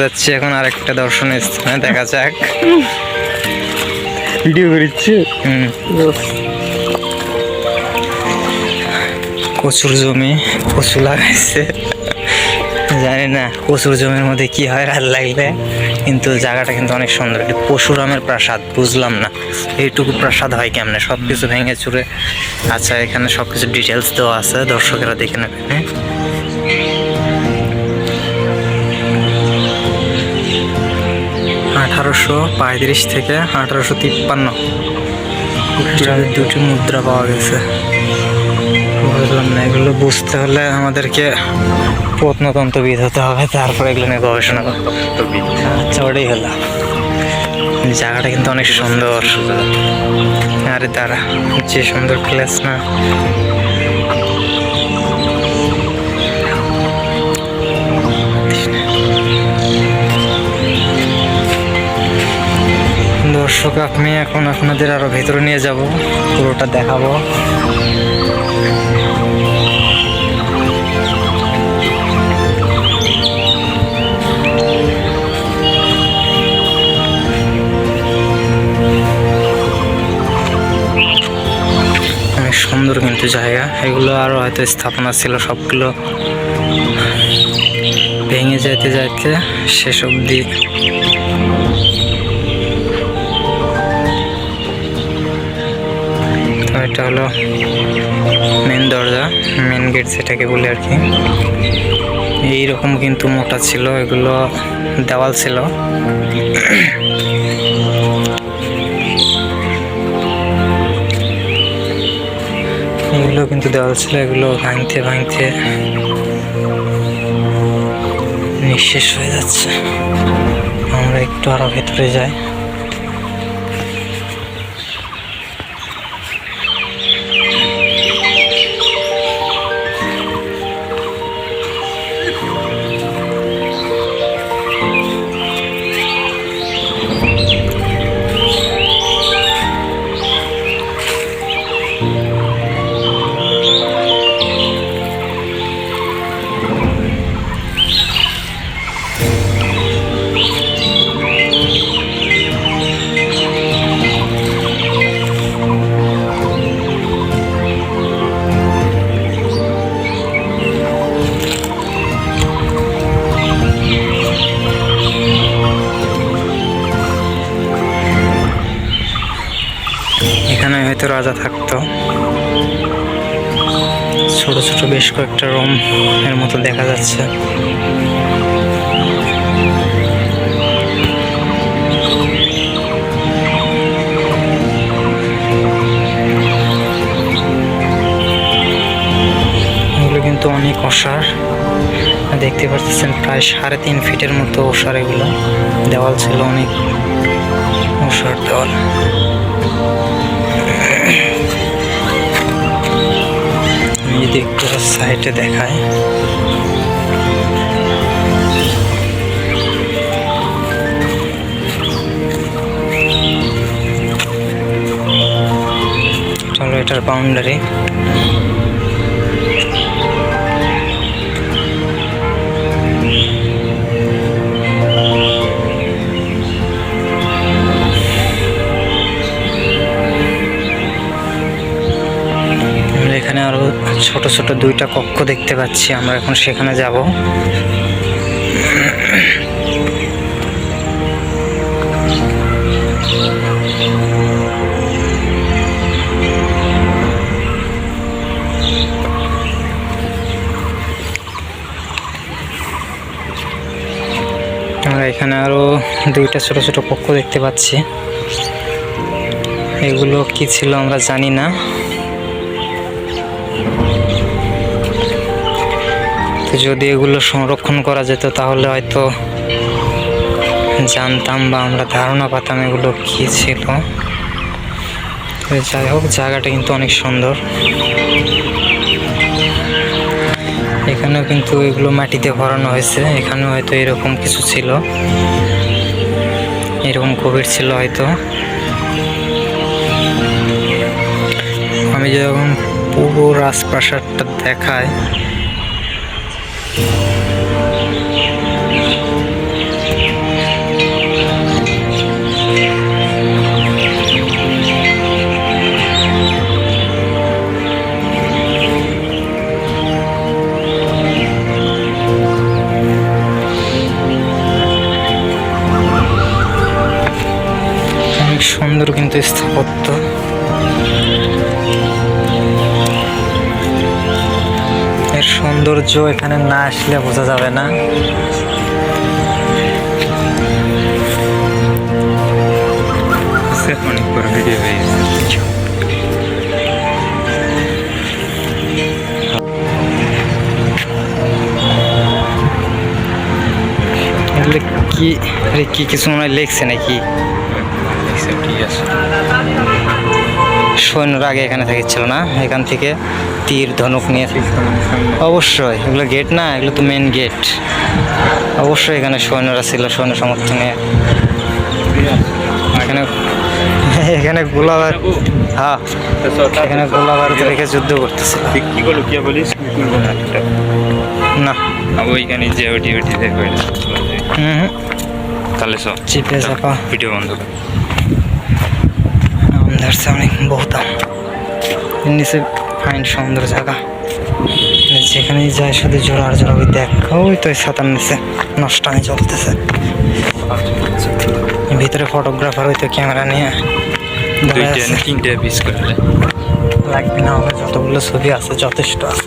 যাচ্ছি এখন আরেকটা দর্শনীয় স্থানে দেখা যাক। ভিডিও করিচ্ছে। কচুর জমি কচু লাগাইছে। জানি না কচুর জমির মধ্যে কি হয় রাত লাগলে। কিন্তু জায়গাটা কিন্তু অনেক সুন্দর। এটি পশুরামের প্রাসাদ বুঝলাম না। এইটুকু প্রাসাদ হয় কেমনে? সব কিছু ভেঙে চুরে। আচ্ছা এখানে সব কিছু ডিটেলস দেওয়া আছে দর্শকেরা দেখে নেবে আঠারোশো পঁয়ত্রিশ থেকে আঠারোশো তিপ্পান্ন। দুটি মুদ্রা পাওয়া গেছে। এগুলো বুঝতে হলে আমাদেরকে প্রত্নতন্ত্রবিদ হতে হবে, তারপর এগুলো নিয়ে গবেষণা করতে। আচ্ছা ওটাই হলো। জায়গাটা কিন্তু অনেক সুন্দর। আরে তারা যে সুন্দর প্লেস না। দর্শক আমি এখন আপনাদের আরও ভেতরে নিয়ে যাব, পুরোটা দেখাবো। অনেক সুন্দর কিন্তু জায়গা। এগুলো আরও হয়তো স্থাপনা ছিল, সবগুলো ভেঙে যেতে যাইতে শেষ অবধি। এটা হলো মেন দরজা মেন গেট সেটাকে বলে আর কি। এইরকম কিন্তু মোটা ছিল, এগুলো দেওয়াল ছিল। এগুলো কিন্তু দেওয়াল ছিল, এগুলো ভাঙতে ভাঙতে নিঃশেষ হয়ে যাচ্ছে। আমরা একটু আরও ভেতরে যাই। এখানে হয়তো রাজা থাকতো। ছোট ছোট বেশ কয়েকটা রুম এর মতো দেখা যাচ্ছে। কিন্তু অনেক অসার। দেখতে পাচ্ছেন প্রায় সাড়ে তিন ফিটের মতো ওষার এগুলো। দেওয়াল ছিল অনেক ওষার দেওয়াল। যদি একটু সাইডে এটা হলো এটার বাউন্ডারি এখানে আরও ছোট ছোট দুইটা কক্ষ দেখতে পাচ্ছি, আমরা এখন সেখানে যাব। আমরা এখানে আরও দুইটা ছোট ছোট কক্ষ দেখতে পাচ্ছি। এগুলো কি ছিল আমরা জানি না। যদি এগুলো সংরক্ষণ করা যেত, তাহলে হয়তো জানতাম বা আমরা ধারণা পাতাম এগুলো কী ছিল। যাই হোক, জায়গাটা কিন্তু অনেক সুন্দর। এখানেও কিন্তু এগুলো মাটিতে ভরানো হয়েছে। এখানেও হয়তো এরকম কিছু ছিল। এরকম কোভিড ছিল হয়তো। আমি যখন পুরো রাজপ্রাসাদটা দেখায় সুন্দর স্থাপত্য এর সৌন্দর্য এখানে না আসলে বোঝা যাবে না। অনেক বড় ভিডিও হয়ে কি কি কিছু মনে হয় লেখছে নাকি? আছে সৈন্যরা আগে এখানে থাকিছিল না এখান থেকে তীর ধনুক নিয়ে। অবশ্যই এগুলো গেট না এগুলো তো মেন গেট অবশ্যই এখানে সৈন্যরা ছিল সৈন্য সমর্থনে এখানে এখানে গোলাবার হ্যাঁ এখানে গোলা বারুদ রেখে যুদ্ধ করতেছিল কি করল কি বলিস না ওইখানে যে ওটি ওটি দেখবে হুম হুম। তাহলে সব ভিডিও বন্ধ अंदर से অনেক বহুত এর নিচে ফাইন সুন্দর জায়গা যেখানেই যায় শুধু জোড়া আর জোড়া ওই দেখ ওই তো ওই ছাতার নিচে নষ্টানি চলতেছে ভিতরে ফটোগ্রাফার হয়তো ক্যামেরা নিয়ে দাঁড়ায় দুইটা আছে। তিনটা পিস করলে লাগবে না হবে যতগুলো ছবি আছে যথেষ্ট আছে